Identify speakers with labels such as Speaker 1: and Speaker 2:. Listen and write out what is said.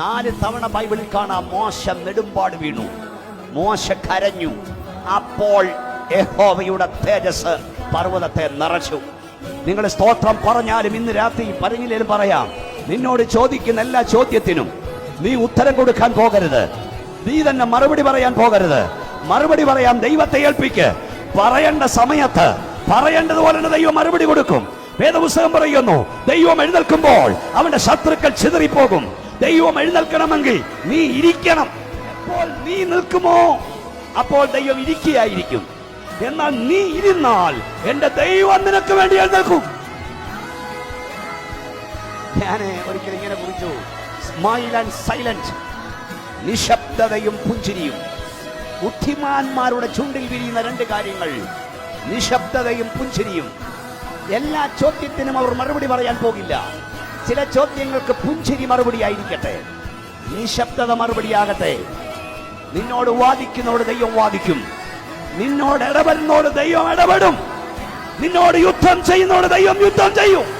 Speaker 1: നാല് തവണ ബൈബിളിൽ കാണാം മോശ നെടുമ്പാട് വീണു. മോശ കരഞ്ഞു. അപ്പോൾ യഹോവയുടെ തേജസ് പർവതത്തെ നിറച്ചു. നിങ്ങൾ സ്തോത്രം പറഞ്ഞാലും ഇന്ന് രാത്രി പറഞ്ഞില്ലേലും പറയാം നിന്നോട് ചോദിക്കുന്ന എല്ലാ ചോദ്യത്തിനും നീ ഉത്തരം കൊടുക്കാൻ പോകരുത്. നീ തന്നെ മറുപടി പറയാൻ പോകരുത്. മറുപടി പറയാൻ ദൈവത്തെ ഏൽപ്പിക്ക്. പറയേണ്ട സമയത്ത് പറയേണ്ടതുപോലെ തന്നെ ദൈവം മറുപടി കൊടുക്കും. വേദപുസ്തകം പറയുന്നു ദൈവം എഴുന്നേൽക്കുമ്പോൾ അവന്റെ ശത്രുക്കൾ ചിതറിപ്പോകും. ദൈവം എഴുന്നേൽക്കണമെങ്കിൽ നീ ഇരിക്കണം. എപ്പോൾ നീ നിൽക്കുമോ? അപ്പോൾ ദൈവം ഇരിക്കുകയായിരിക്കും. എന്നാൽ നീ ഇരുന്നാൽ എന്റെ ദൈവം നിനക്ക് വേണ്ടി എഴുന്നേൽക്കും. ഞാൻ ഒരിക്കൽ ഇങ്ങനെ കുറിച്ചു. സ്മൈൽ ആൻഡ് സൈലന്റ് നിശബ്ദതയും പുഞ്ചിരിയും. ബുദ്ധിമാന്മാരുടെ ചുണ്ടിൽ വിരിയുന്ന രണ്ട് കാര്യങ്ങൾ. നിശബ്ദതയും പുഞ്ചിരിയും. എല്ലാ ചോദ്യത്തിനും അവർ മറുപടി പറയാൻ പോകില്ല. ചില ചോദ്യങ്ങൾക്ക് പുഞ്ചിരി മറുപടി ആയിരിക്കട്ടെ നിശബ്ദത മറുപടിയാകട്ടെ? നിന്നോട് വാദിക്കുന്നോട് ദൈവം വാദിക്കും. നിന്നോട് ഇടപെടുന്നോട് ദൈവം ഇടപെടും. നിന്നോട് യുദ്ധം ചെയ്യുന്നോട് ദൈവം യുദ്ധം ചെയ്യും.